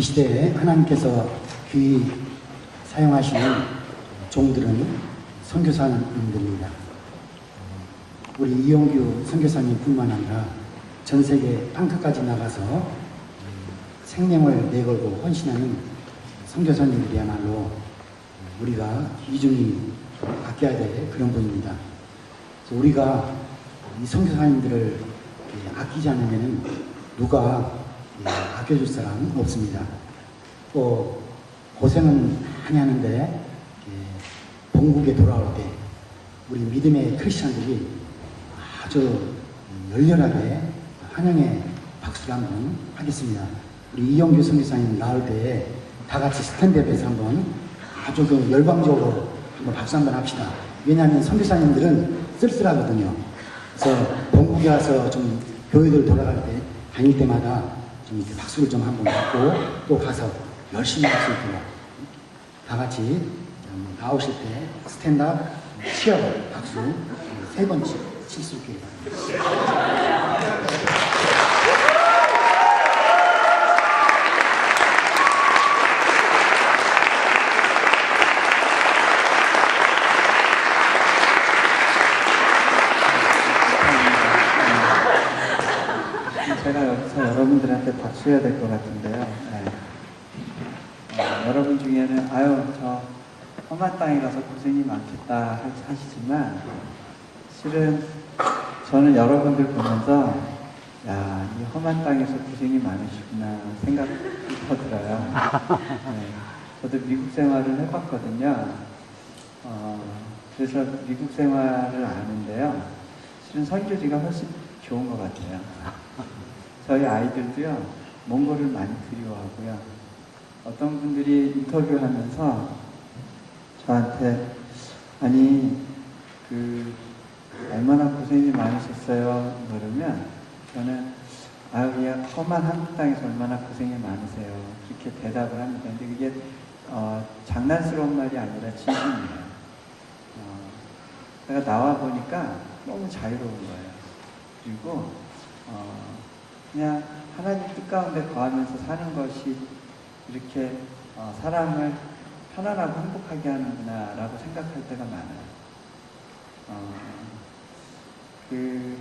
이 시대에 하나님께서 귀히 사용하시는 종들은 선교사님들입니다. 우리 이용규 선교사님뿐만 아니라 전 세계 땅끝까지 나가서 생명을 내걸고 헌신하는 선교사님들이야말로 우리가 귀중히 아껴야 될 그런 분입니다. 우리가 이 선교사님들을 예, 아끼지 않으면 누가 예, 아껴줄 사람 없습니다. 또 고생은 예, 본국에 돌아올 때 우리 믿음의 크리스천들이 아주 열렬하게 환영의 박수를 한번 하겠습니다. 우리 이영규 선교사님 나올 때다 같이 스탠드업에서 한번 아주 그 열광적으로 한번 박수 한번 합시다. 왜냐하면 선교사님들은 쓸쓸하거든요. 그래서 본국에 와서 좀 교회들 돌아갈 때 다닐 때마다 좀 이렇게 박수를 좀 한번 받고 또 가서 열심히 할 수 있도록 다 같이 음, 나오실 때 스탠드업 치어 박수 세번칠수 있게 바랍니다. 제가 여러분들한테 박수 해야 될 것 같은데요. 네. 어, 여러분 중에는 아유 저 험한 땅에 가서 고생이 많겠다 하- 하시지만 실은 저는 여러분들 보면서 야 이 험한 땅에서 고생이 많으시구나 생각이 더 들어요. 네. 저도 미국 생활을 해봤거든요. 어, 그래서 미국 생활을 아는데요. 실은 선교지가 훨씬 좋은 것 같아요. 저희 아이들도요, 몽골을 많이 그리워하고요. 어떤 분들이 인터뷰하면서 저한테, 아니, 그, 얼마나 고생이 많으셨어요? 그러면 저는, 아유, 그냥 험한 한국 땅에서 얼마나 고생이 많으세요? 이렇게 대답을 합니다. 근데 그게, 어, 장난스러운 말이 아니라 진심이에요. 어, 제가 나와 보니까 너무 자유로운 거예요. 그리고, 어, 그냥 하나님 뜻 가운데 거하면서 사는 것이 이렇게 어, 사람을 편안하고 행복하게 하는구나라고 생각할 때가 많아요. 어, 그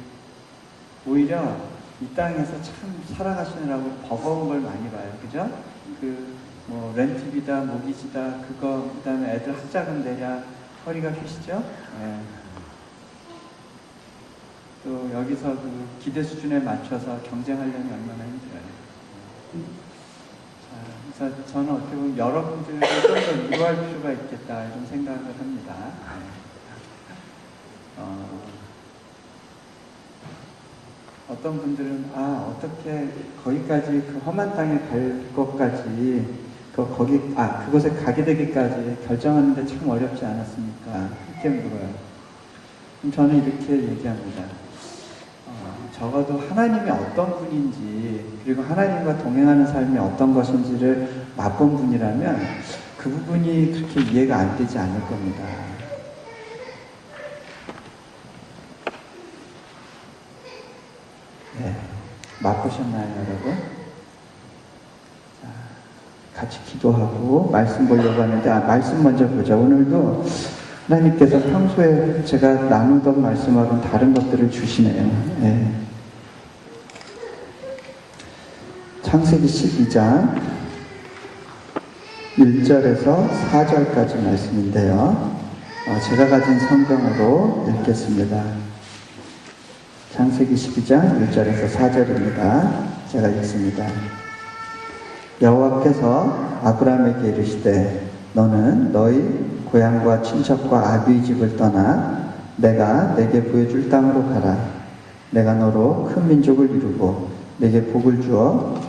오히려 이 땅에서 참 살아가시느라고 버거운 걸 많이 봐요, 그죠? 그뭐 렌트비다, 모기지다, 그거 그다음에 애들 학자금 내냐 허리가 펴시죠? 예. 또 여기서 그 기대 수준에 맞춰서 경쟁하려면 얼마나 힘들어요. 자, 그래서 저는 어떻게 보면 여러분들을 좀더 위로할 필요가 있겠다 이런 생각을 합니다. 어, 어떤 분들은 아 어떻게 거기까지 그 험한 땅에 갈 것까지 그 거기 아 그곳에 가게 되기까지 결정하는데 참 어렵지 않았습니까? 이렇게 물어요. 저는 이렇게 얘기합니다. 어, 적어도 하나님이 어떤 분인지 그리고 하나님과 동행하는 삶이 어떤 것인지를 맛본 분이라면 그 부분이 그렇게 이해가 안 되지 않을 겁니다. 네, 맛보셨나요, 여러분? 자, 같이 기도하고 말씀 보려고 하는데 아, 말씀 먼저 보자. 오늘도 하나님께서 평소에 제가 나누던 말씀하고는 다른 것들을 주시네요. 네. 창세기 12장 1절에서 4절까지 말씀인데요. 어, 제가 가진 성경으로 읽겠습니다. 창세기 12장 1절에서 4절입니다. 제가 읽습니다. 여호와께서 아브라함에게 이르시되 너는 너희 고향과 친척과 아비의 집을 떠나 내가 내게 보여줄 땅으로 가라. 내가 너로 큰 민족을 이루고 내게 복을 주어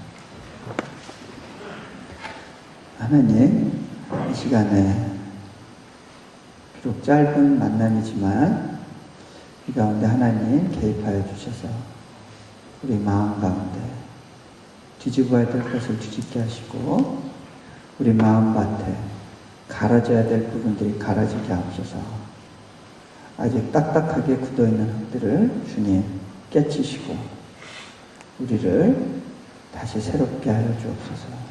하나님, 이 시간에 비록 짧은 만남이지만 이 가운데 하나님 개입하여 주셔서 우리 마음 가운데 뒤집어야 될 것을 뒤집게 하시고 우리 마음 밭에 갈아져야 될 부분들이 갈아지게 하옵소서. 아직 딱딱하게 굳어 있는 흙들을 주님 깨치시고 우리를 다시 새롭게 하여 주옵소서.